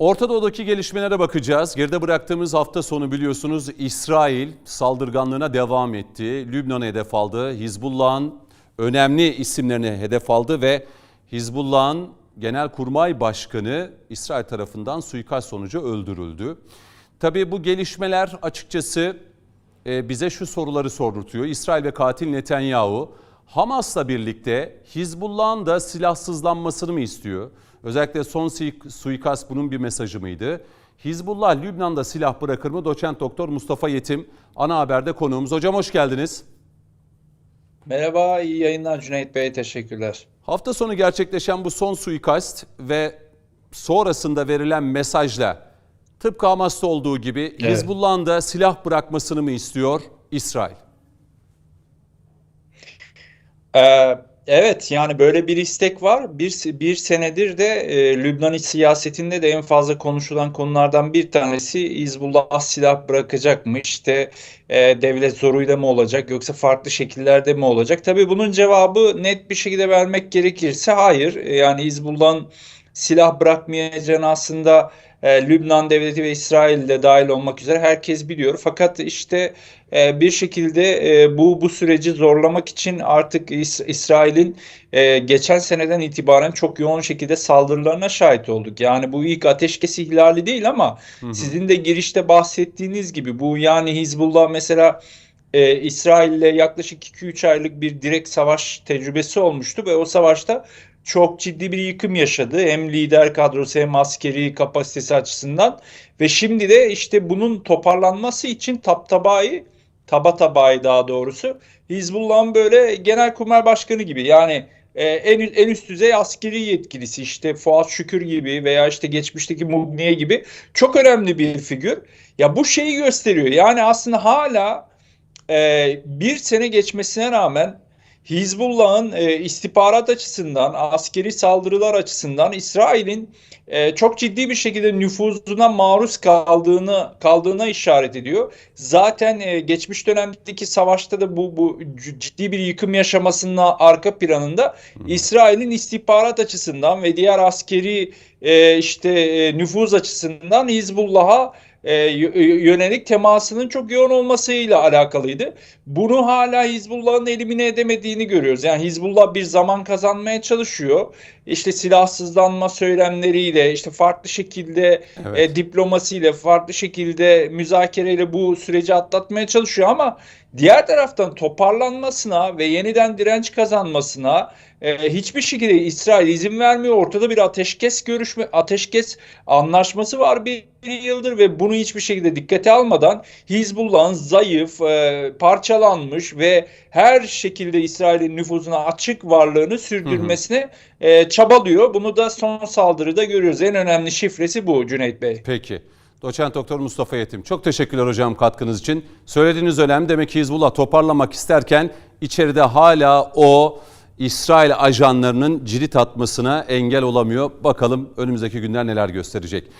Orta Doğu'daki gelişmelere bakacağız. Geride bıraktığımız hafta sonu biliyorsunuz İsrail saldırganlığına devam etti. Lübnan'a hedef aldı. Hizbullah'ın önemli isimlerini hedef aldı ve Hizbullah'ın Genelkurmay Başkanı İsrail tarafından suikast sonucu öldürüldü. Tabii bu gelişmeler açıkçası e, bize şu soruları sordurtuyor. İsrail ve katil Netanyahu Hamas'la birlikte Hizbullah'ın da silahsızlanmasını mı istiyor? Özellikle son suik- suikast bunun bir mesajı mıydı? Hizbullah Lübnan'da silah bırakır mı? Doçent Doktor Mustafa Yetim ana haberde konuğumuz. Hocam hoş geldiniz. Merhaba, iyi yayınlar Cüneyt Bey, teşekkürler. Hafta sonu gerçekleşen bu son suikast ve sonrasında verilen mesajla tıpkı Hamas'ta olduğu gibi Evet. Hizbullah'ın da silah bırakmasını mı istiyor İsrail? Ee, evet, yani böyle bir istek var. Bir, bir senedir de e, Lübnan iç siyasetinde de en fazla konuşulan konulardan bir tanesi Hizbullah silah bırakacak mı? İşte e, devlet zoruyla mı olacak yoksa farklı şekillerde mi olacak? Tabii bunun cevabı net bir şekilde vermek gerekirse hayır. E, Yani Hizbullah'ın silah bırakmayacağını aslında e, Lübnan devleti ve İsrail de dahil olmak üzere herkes biliyor. Fakat işte e, bir şekilde e, bu bu süreci zorlamak için artık İs- İsrail'in e, geçen seneden itibaren çok yoğun şekilde saldırılarına şahit olduk. Yani bu ilk ateşkes ihlali değil ama sizin de girişte bahsettiğiniz gibi bu yani Hizbullah mesela e, İsrail'le yaklaşık 2-3 aylık bir direkt savaş tecrübesi olmuştu ve o savaşta çok ciddi bir yıkım yaşadı. Hem lider kadrosu hem askeri kapasitesi açısından ve şimdi de işte bunun toparlanması için Tabatabai, Tabatabai daha doğrusu Hizbullah'ın böyle genelkurmay başkanı gibi yani e, en, en üst düzey askeri yetkilisi işte Fuat Şükür gibi veya işte geçmişteki Mugniye gibi çok önemli bir figür. Ya bu şeyi gösteriyor yani aslında hala e, bir sene geçmesine rağmen Hizbullah'ın e, istihbarat açısından, askeri saldırılar açısından İsrail'in e, çok ciddi bir şekilde nüfuzuna maruz kaldığını kaldığına işaret ediyor. Zaten e, geçmiş dönemdeki savaşta da bu bu ciddi bir yıkım yaşamasının arka planında İsrail'in istihbarat açısından ve diğer askeri e, işte e, nüfuz açısından Hizbullah'a e, yönelik temasının çok yoğun olmasıyla alakalıydı. Bunu hala Hizbullah'ın elimine edemediğini görüyoruz. Yani Hizbullah bir zaman kazanmaya çalışıyor. İşte silahsızlanma söylemleriyle, işte farklı şekilde Evet. e, diplomasiyle, farklı şekilde müzakereyle bu süreci atlatmaya çalışıyor ama diğer taraftan toparlanmasına ve yeniden direnç kazanmasına e, hiçbir şekilde İsrail izin vermiyor. Ortada bir ateşkes görüşme, ateşkes anlaşması var bir, bir yıldır ve bunu hiçbir şekilde dikkate almadan Hizbullah'ın zayıf, e, parçalanmış ve her şekilde İsrail'in nüfuzuna açık varlığını sürdürmesine e, çabalıyor. Bunu da son saldırıda görüyoruz. En önemli şifresi bu Cüneyt Bey. Peki. Doçent Doktor Mustafa Yetim. Çok teşekkürler hocam katkınız için. Söylediğiniz önemli. Demek ki Hizbullah toparlamak isterken içeride hala o İsrail ajanlarının cirit atmasına engel olamıyor. Bakalım önümüzdeki günler neler gösterecek.